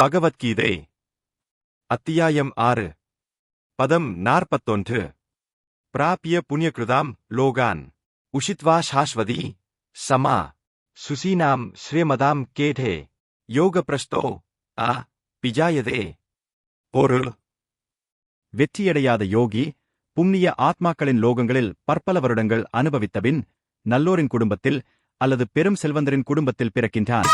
பகவத்கீதை. அத்தியாயம் ஆறு. பதம் நாற்பத்தொன்று. பிராபிய புண்ணியகிருதாம் லோகான். உஷித்வா சாஸ்வதி சமா. சுசீனாம் ஸ்ரீமதாம் கேடே யோக பிரஸ்தோ ஆ. பிஜாயதே. பொருள் வெற்றியடையாத யோகி புண்ணிய ஆத்மாக்களின் லோகங்களில் பற்பல வருடங்கள் அனுபவித்தபின் நல்லோரின் குடும்பத்தில் அல்லது பெரும் செல்வந்தரின் குடும்பத்தில் பிறக்கின்றான்.